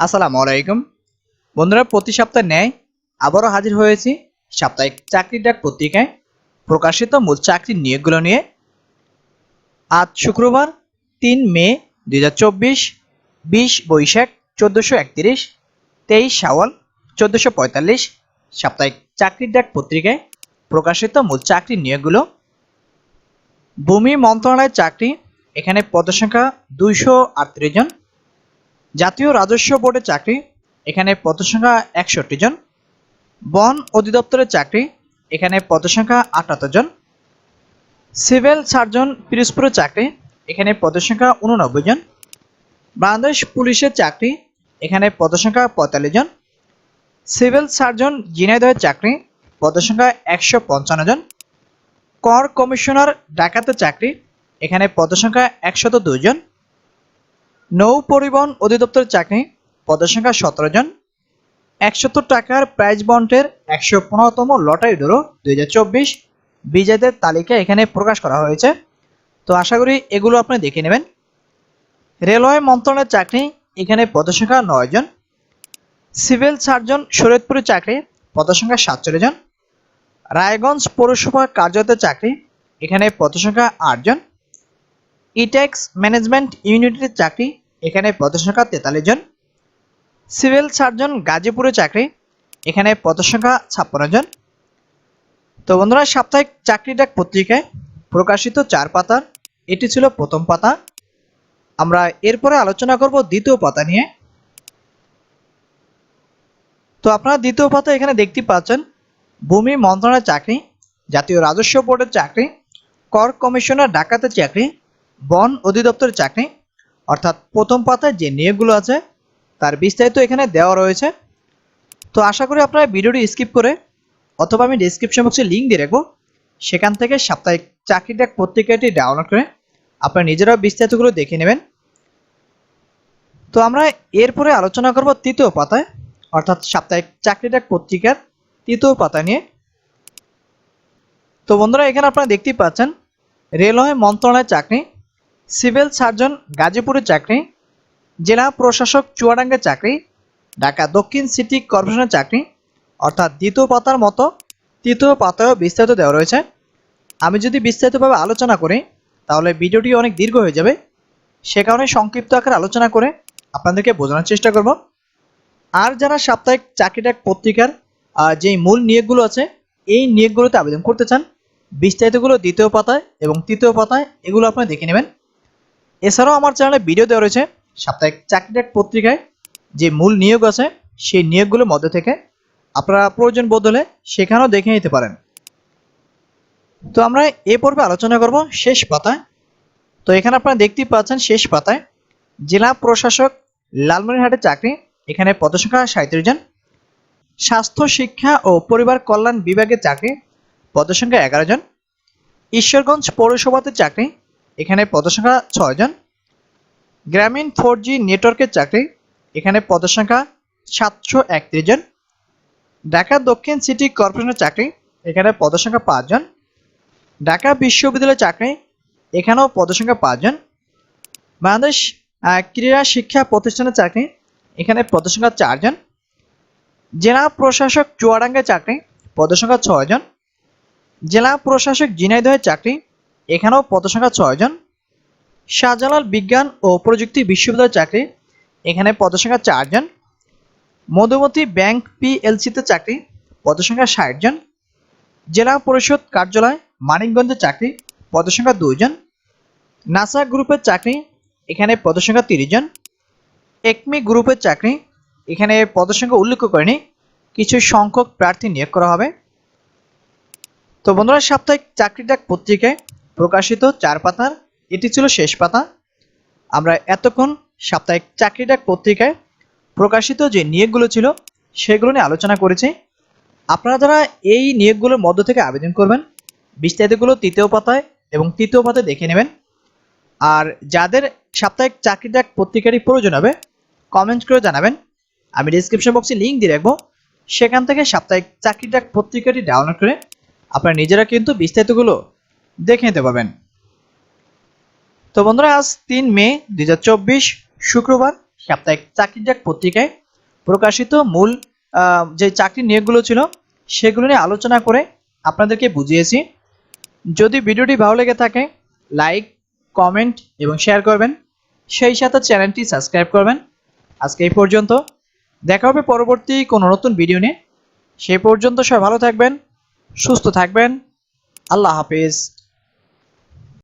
আসসালামু আলাইকুম। বন্ধুরা, প্রতি সপ্তাহে ন্যায় আবারও হাজির হয়েছি সাপ্তাহিক চাকরি ডাক পত্রিকায়। প্রকাশিত মূল চাকরির নিয়োগগুলো নিয়ে। আজ শুক্রবার, তিন মে দুই হাজার চব্বিশ, বিশ বৈশাখ চোদ্দোশো একত্রিশ, তেইশ সাওয়াল চোদ্দোশো পঁয়তাল্লিশ, সাপ্তাহিক চাকরির ডাক পত্রিকায় প্রকাশিত মূল চাকরির নিয়োগগুলো। ভূমি মন্ত্রণালয়ের চাকরি, এখানে পদসংখ্যা দুইশো আটত্রিশ জন। জাতীয় রাজস্ব বোর্ডের চাকরি, এখানে পদসংখ্যা একষট্টি জন। বন অধিদপ্তরের চাকরি, এখানে পদসংখ্যা আটাত্তর জন। সিভিল সার্জন পিরোজপুরের চাকরি, এখানে পদসংখ্যা উননব্বই জন। বাংলাদেশ পুলিশের চাকরি, এখানে পদসংখ্যা পঁয়তাল্লিশ জন। সিভিল সার্জন জিনাইদহের চাকরি, পদসংখ্যা একশো পঞ্চান্ন জন। কর কমিশনার ডাকাতের চাকরি, এখানে পদসংখ্যা একশত দুই জন। নৌ পরিবহন অধিদপ্তরের চাকরি পদসংখ্যা সতেরো জন। একশত টাকার প্রাইজ বন্টের একশো পনেরোতম লটারি ড্র দুই হাজার চব্বিশ। বিজয়ীদের তালিকা এখানে প্রকাশ করা হয়েছে। তো আশা করি এগুলো আপনি দেখে নেবেন। রেলওয়ে মন্ত্রণালয়ের চাকরি, এখানে পদসংখ্যা নয় জন। সিভিল সার্জন শরীয়তপুরের চাকরি পদসংখ্যা সাতচল্লিশ জন। রায়গঞ্জ পৌরসভা কার্যালয়ের চাকরি, এখানে পদসংখ্যা আটজন ইটেক্স ম্যানেজমেন্ট ইউনিটের চাকরি এখানে পদসংখ্যা তেতাল্লিশ জন। সিভিল সার্জন গাজীপুরের চাকরি, এখানে পদসংখ্যা ছাপ্পান্ন জন। তো বন্ধুরা, সাপ্তাহিক চাকরি ডাক পত্রিকায় প্রকাশিত চার পাতার এটি ছিল প্রথম পাতা। আমরা এরপরে আলোচনা করব দ্বিতীয় পাতা নিয়ে। তো আপনারা দ্বিতীয় পাতা এখানে দেখতে পাচ্ছেন, ভূমি মন্ত্রণালয়ের চাকরি, জাতীয় রাজস্ব বোর্ডের চাকরি, কর কমিশনার ডাকাতের চাকরি, বন অধিদপ্তরের চাকরি অর্থাৎ প্রথম পাতায় যে নিয়োগগুলো আছে, তার বিস্তারিত এখানে দেওয়া রয়েছে। তো আশা করি আপনারা ভিডিওটি স্কিপ করে অথবা আমি ডিসক্রিপশন বক্সে লিঙ্ক দিয়ে রাখব। সেখান থেকে সাপ্তাহিক চাকরি পত্রিকাটি ডাউনলোড করে আপনারা নিজেরাও বিস্তারিতগুলো দেখে নেবেন। তো আমরা এরপরে আলোচনা করব তৃতীয় পাতায়, অর্থাৎ সাপ্তাহিক চাকরি পত্রিকার তৃতীয় পাতা নিয়ে। তো বন্ধুরা, এখানে আপনারা দেখতেই পাচ্ছেন, রেলওয়ে মন্ত্রণালয়ের চাকরি। সিভিল সার্জন গাজীপুরের চাকরি জেলা প্রশাসক চুয়াডাঙ্গার চাকরি ঢাকা দক্ষিণ সিটি কর্পোরেশনের চাকরি অর্থাৎ দ্বিতীয় পাতার মতো তৃতীয় পাতায়ও বিস্তারিত দেওয়া রয়েছে। আমি যদি বিস্তারিতভাবে আলোচনা করি তাহলে ভিডিওটি অনেক দীর্ঘ হয়ে যাবে। সে কারণে সংক্ষিপ্ত আকারে আলোচনা করে আপনাদেরকে বোঝানোর চেষ্টা করব। আর যারা সাপ্তাহিক চাকরিটাক পত্রিকার আহ, যেই মূল নিয়োগগুলো আছে এই নিয়োগগুলোতে আবেদন করতে চান বিস্তারিতগুলো দ্বিতীয় পাতায় এবং তৃতীয় পাতায় এগুলো আপনারা দেখে নেবেন। এছাড়াও আমার চ্যানেলে ভিডিও দেওয়া রয়েছে সাপ্তাহিক চাকরিটাক পত্রিকায় যে মূল নিয়োগ আছে, সেই নিয়োগগুলোর মধ্যে থেকে আপনারা প্রয়োজন বদলে সেখানেও দেখে নিতে পারেন। তো আমরা এ পর্বে আলোচনা করব শেষ পাতায়। তো এখানে আপনারা দেখতেই পাচ্ছেন শেষ পাতায়, জেলা প্রশাসক লালমনিরহাটের চাকরি, এখানে পদসংখ্যা সাঁত্রিশ জন। স্বাস্থ্য, শিক্ষা ও পরিবার কল্যাণ বিভাগের চাকরি, পদসংখ্যা এগারো জন। ঈশ্বরগঞ্জ পৌরসভাতে চাকরি এখানে পদসংখ্যা ছয় জন। গ্রামীণ ফোর জি নেটওয়ার্কের চাকরি, এখানে পদসংখ্যা সাতশো একত্রিশ জন। ঢাকা দক্ষিণ সিটি কর্পোরেশনের চাকরি, এখানে পদসংখ্যা পাঁচজন ঢাকা বিশ্ববিদ্যালয়ের চাকরি, এখানেও পদসংখ্যা পাঁচজন বাংলাদেশ ক্রীড়া শিক্ষা প্রতিষ্ঠানের চাকরি, এখানে পদসংখ্যা চারজন জেলা প্রশাসক চুয়াডাঙ্গার চাকরি, পদসংখ্যা ছয়জন জেলা প্রশাসক ঝিনাইদহের চাকরি এখানেও পদসংখ্যা ছয়জন শাহজালাল বিজ্ঞান ও প্রযুক্তি বিশ্ববিদ্যালয়ের চাকরি, এখানে পদসংখ্যা চারজন মধুমতি ব্যাংক পিএলসিতে চাকরি পদসংখ্যা ষাট জন। জেলা পরিষদ কার্যালয়, মানিকগঞ্জে চাকরি পদসংখ্যা দুইজন নাসা গ্রুপের চাকরি, এখানে পদসংখ্যা তিরিশ জন। একমি গ্রুপের চাকরি, এখানে পদসংখ্যা উল্লেখ করেনি। কিছু সংখ্যক প্রার্থী নিয়োগ করা হবে। তো বন্ধুরা, সাপ্তাহিক চাকরি ডাক পত্রিকায় প্রকাশিত চার পাতার। এটি ছিল শেষ পাতা। আমরা এতক্ষণ সাপ্তাহিক চাকরি ডাক পত্রিকায় প্রকাশিত যে নিয়োগগুলো ছিল, সেগুলো নিয়ে আলোচনা করেছি। আপনারা যারা এই নিয়োগগুলোর মধ্য থেকে আবেদন করবেন, বিস্তারিতগুলো তৃতীয় পাতায় এবং তৃতীয় পাতায় দেখে নেবেন। আর যাদের সাপ্তাহিক চাকরি ডাক পত্রিকারই প্রয়োজন হবে কমেন্ট করে জানাবেন। আমি ডিসক্রিপশন বক্সে লিঙ্ক দিয়ে রাখব। সেখান থেকে সাপ্তাহিক চাকরি ডাক পত্রিকাটি ডাউনলোড করে আপনারা নিজেরা কিন্তু বিস্তারিতগুলো দেখে নিতে পারবেন। তো বন্ধুরা, আজ তিন মে দুই হাজার চব্বিশ, শুক্রবার সাপ্তাহিক চাকরির ডাক পত্রিকায় প্রকাশিত মূল যে চাকরি নিয়োগগুলো ছিল, সেগুলো নিয়ে আলোচনা করে আপনাদেরকে বুঝিয়েছি। যদি ভিডিওটি ভালো লেগে থাকে, লাইক, কমেন্ট এবং শেয়ার করবেন। সেই সাথে চ্যানেলটি সাবস্ক্রাইব করবেন। আজকে এই পর্যন্ত। দেখা হবে পরবর্তী কোনো নতুন ভিডিও নিয়ে। সেই পর্যন্ত সবাই ভালো থাকবেন, সুস্থ থাকবেন। আল্লাহ হাফিজ।